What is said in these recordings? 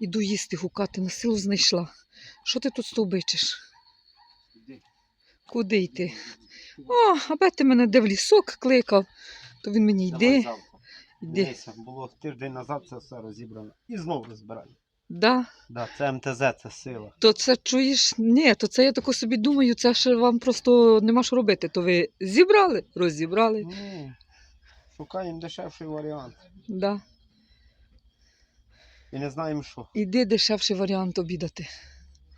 Іду їсти гукати, на силу знайшла. Що ти тут стовбичиш? Куди йти? О, аби ти мене де в лісок кликав, то він мені йди. Дивися, було тиждень назад це все розібрано. І знову розбираю. Да? Да, це МТЗ, це сила. То це чуєш? Ні, то це я тако собі думаю, це ще вам просто нема що робити. То ви зібрали, розібрали. Ні. Шукаємо дешевший варіант. Да. І не знаємо що. Іди дешевший варіант обідати.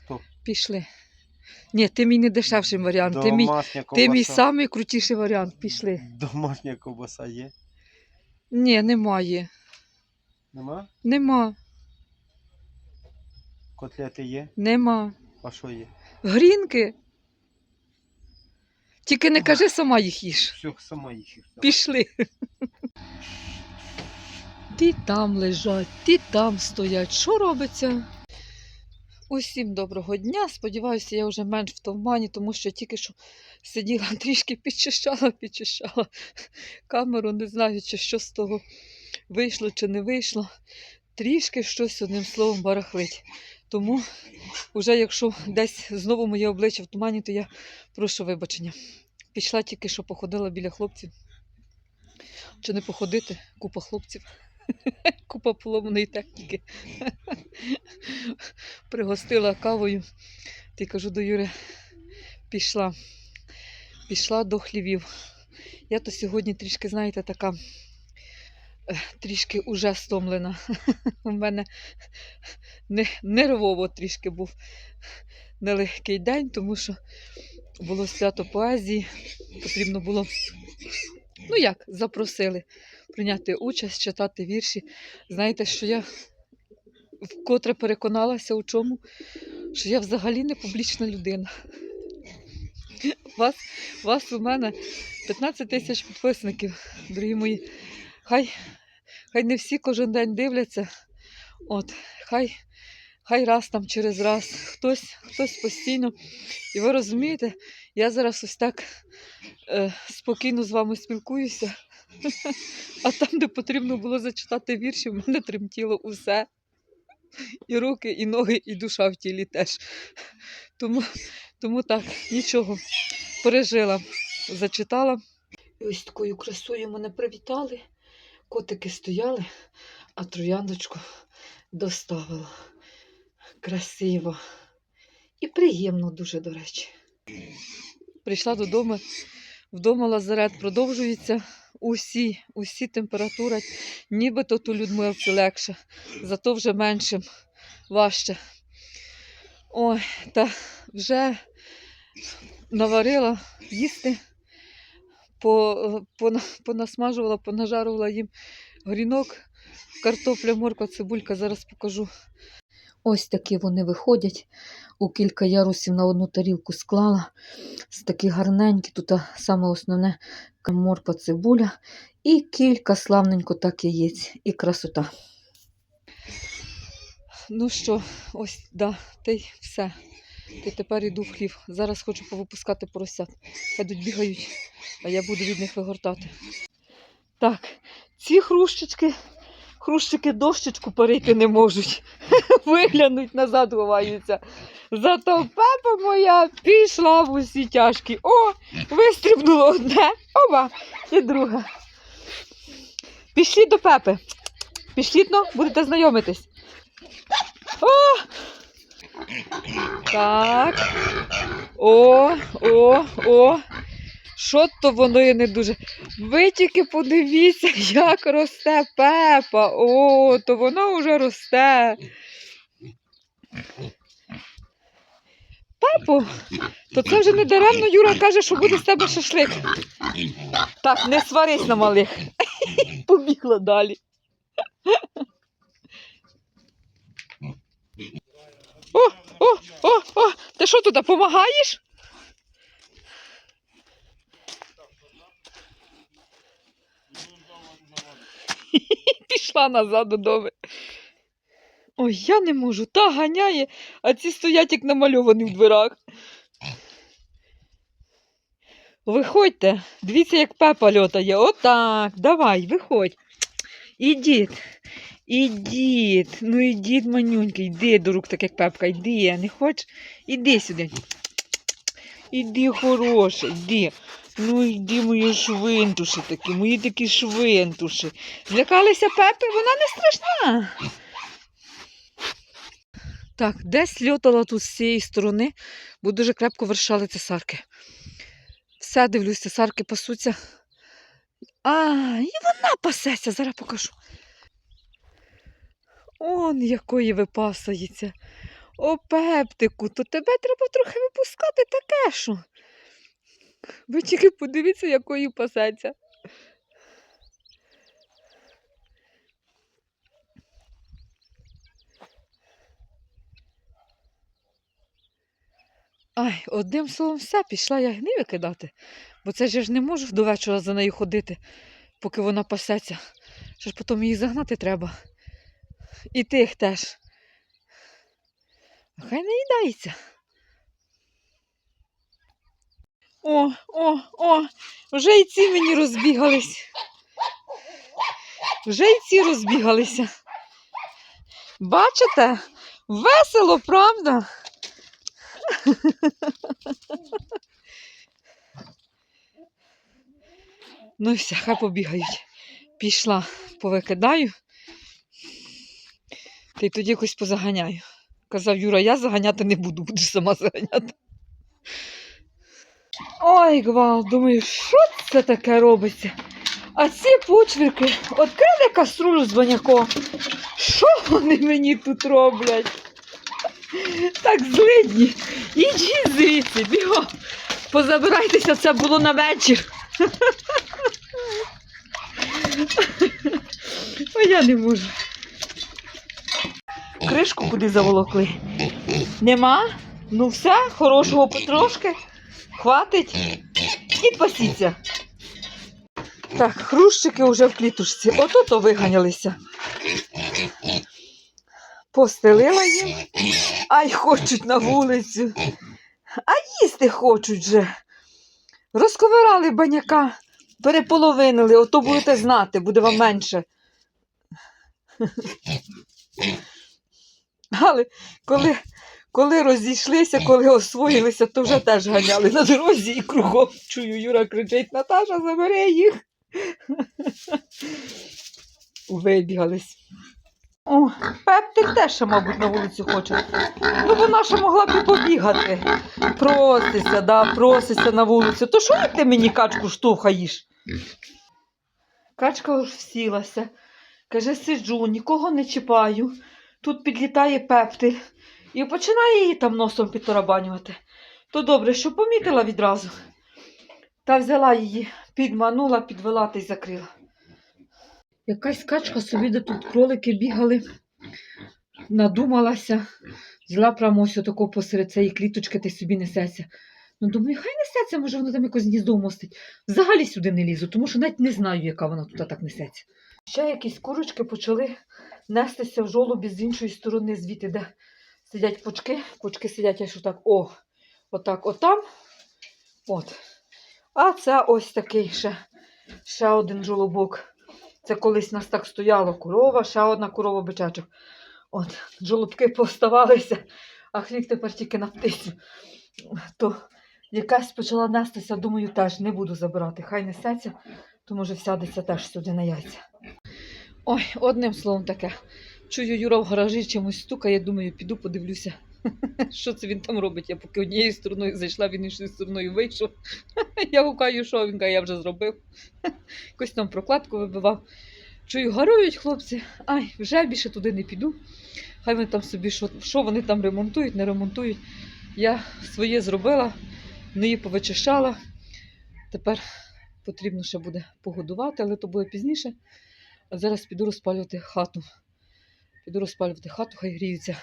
Хто? Пішли. Ні, ти мій не дешевший варіант, ти мій, Домашня ти мій ковбаса. самий крутіший варіант. Пішли. Домашня ковбаса є. Ні, немає. Нема? Нема. Котлети є. Нема. А що є? Грінки. Тільки не кажи сама їх їж. Все, сама їх. Пішли. Ті там лежать, ті там стоять. Що робиться? Усім доброго дня. Сподіваюся, я вже менш в тумані, тому що тільки що сиділа трішки підчищала, підчищала камеру, не знаю, чи що з того вийшло чи не вийшло. Трішки щось одним словом барахлить. Тому, вже якщо десь знову моє обличчя в тумані, то я прошу вибачення. Пішла тільки що походила біля хлопців. Чи не походити? Купа хлопців. Купа поломаної техніки. Пригостила кавою. Ти кажу до Юри, пішла. Пішла до хлівів. Я то сьогодні трішки, знаєте, така е, трішки уже стомлена. У мене нервово трішки був нелегкий день, тому що було свято поезії. Потрібно було, ну як, запросили прийняти участь, читати вірші. Знаєте, що я вкотре переконалася у чому? Що я взагалі не публічна людина. Вас, вас у мене 15 тисяч підписників, дорогі мої. Хай, хай не всі кожен день дивляться. От, хай, хай раз там через раз, хтось, хтось постійно. І ви розумієте, я зараз ось так е, спокійно з вами спілкуюся. А там, де потрібно було зачитати вірші, в мене тремтіло усе. І руки, і ноги, і душа в тілі теж. Тому, тому так, нічого. Пережила, зачитала. І ось такою красою мене привітали. Котики стояли, а трояндочку доставила. Красиво. І приємно дуже, до речі. Прийшла додому, вдома лазарет продовжується. Усі, усі температури, нібито ту Людмилці легше, зато вже меншим, важче. Ой, та вже наварила їсти, по, по, понасмажувала, понажарувала їм грінок, картопля, морква, цибулька, зараз покажу. Ось такі вони виходять. У кілька ярусів на одну тарілку склала. З такі гарненькі, тут саме основне морква, цибуля і кілька славненько так яєць і красота. Ну що, ось, да, та й все. Й тепер йду в хлів. Зараз хочу повипускати поросят. Хай бігають, а я буду від них вигортати. Так, ці хрущечки, хрущики дощечку перейти не можуть. Виглянуть назад ховаються. Зато пепа моя пішла в усі тяжкі. О, вистрібнуло одне, оба, і друге. Пішліть до пепи. Пішліть, ну, будете знайомитись. О! Так. О, о, о. Що то воно є не дуже. Ви тільки подивіться, як росте пепа. О, то воно вже росте. Пепо, то це вже не даремно Юра каже, що буде з тебе шашлик. Так, не сварись на малих. Побігла далі. О, о, о, о, ти що тут, допомагаєш? Пішла назад додому. Ой, я не можу, та ганяє, а ці стоять як намальовані в дверах. Виходьте, дивіться, як пепа льотає. Отак, давай, виходь. Ідіть, Ідіть, ну ідіть, манюнька, йди до рук, так як пепка, йди, не хочеш? Іди сюди. Іди, хороша, йди. Ну йди, мої швинтуші такі, мої такі швинтуші. Злякалися пепи, вона не страшна. Так, десь льотала тут з цієї сторони, бо дуже крепко вершали цесарки. Все, дивлюсь, цесарки пасуться. А, і вона пасеться, зараз покажу. Он якої випасається. О, пептику, то тебе треба трохи випускати таке що. Ви тільки подивіться, якої пасеться. Ай, одним словом, все, пішла я гниви кидати, бо це ж я ж не можу до вечора за нею ходити, поки вона пасеться. Що ж потім її загнати треба. І тих теж. А Хай не О, о, о, вже й ці мені розбігались. Вже й ці розбігалися. Бачите? Весело, правда? Ну і все, хай побігають. Пішла, повикидаю. Та й тоді якось позаганяю. Казав Юра, я заганяти не буду, будеш сама заганяти. Ой, гвал, думаю, що це таке робиться? А ці почвірки відкрили каструлю з баняком. Що вони мені тут роблять? Так злидні. Ідіть звідси, бігом. Позабирайтеся, це було на вечір. А я не можу. Кришку куди заволокли? Нема? Ну все, хорошого потрошки. Хватить. І пасіться. Так, хрущики вже в клітушці. Ото то виганялися. Постелила їм. Ай, хочуть на вулицю. А їсти хочуть же. Розковирали баняка, переполовинили, ото будете знати, буде вам менше. Але коли, коли розійшлися, коли освоїлися, то вже теж ганяли на дорозі і кругом. Чую, Юра кричить, Наташа, забери їх. Вибігались. О, Пептик теж, мабуть, на вулицю хоче. Ну, вона ще могла б побігати. Просися, да, просися на вулицю. То що ти мені качку штовхаєш? Качка ж всілася. Каже, сиджу, нікого не чіпаю. Тут підлітає пептиль і починає її там носом підтарабанювати. То добре, що помітила відразу. Та взяла її, підманула, підвела та й закрила. Якась качка собі, де тут кролики бігали, надумалася, взяла прямо ось отако посеред цієї кліточки та й собі несеться. Ну, думаю, хай несеться, може вона там якось гніздо мостить. Взагалі сюди не лізу, тому що навіть не знаю, яка вона тут так несеться. Ще якісь курочки почали нестися в жолобі з іншої сторони, звідти, де сидять почки. Почки сидять аж отак, о, отак, отам. От. А це ось такий ще, ще один жолобок. Це колись нас так стояло корова, ще одна корова бичачок. От, жолобки поставалися, а хліб тепер тільки на птицю. То якась почала нестися, думаю, теж не буду забирати. Хай несеться, то може сядеться теж сюди на яйця. Ой, одним словом таке. Чую, Юра в гаражі чимось стукає, думаю, піду подивлюся, що це він там робить. Я поки однією стороною зайшла, він іншою стороною вийшов. Я гукаю, що він каже, я вже зробив. Якось там прокладку вибивав. Чую, гарують хлопці. Ай, вже більше туди не піду. Хай вони там собі, що, що вони там ремонтують, не ремонтують. Я своє зробила, неї повичищала. Тепер потрібно ще буде погодувати, але то буде пізніше. А зараз піду розпалювати хату. Піду розпалювати хату, хай гріються.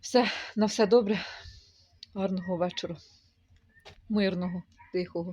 Все, на все добре. Гарного вечора. Мирного, тихого.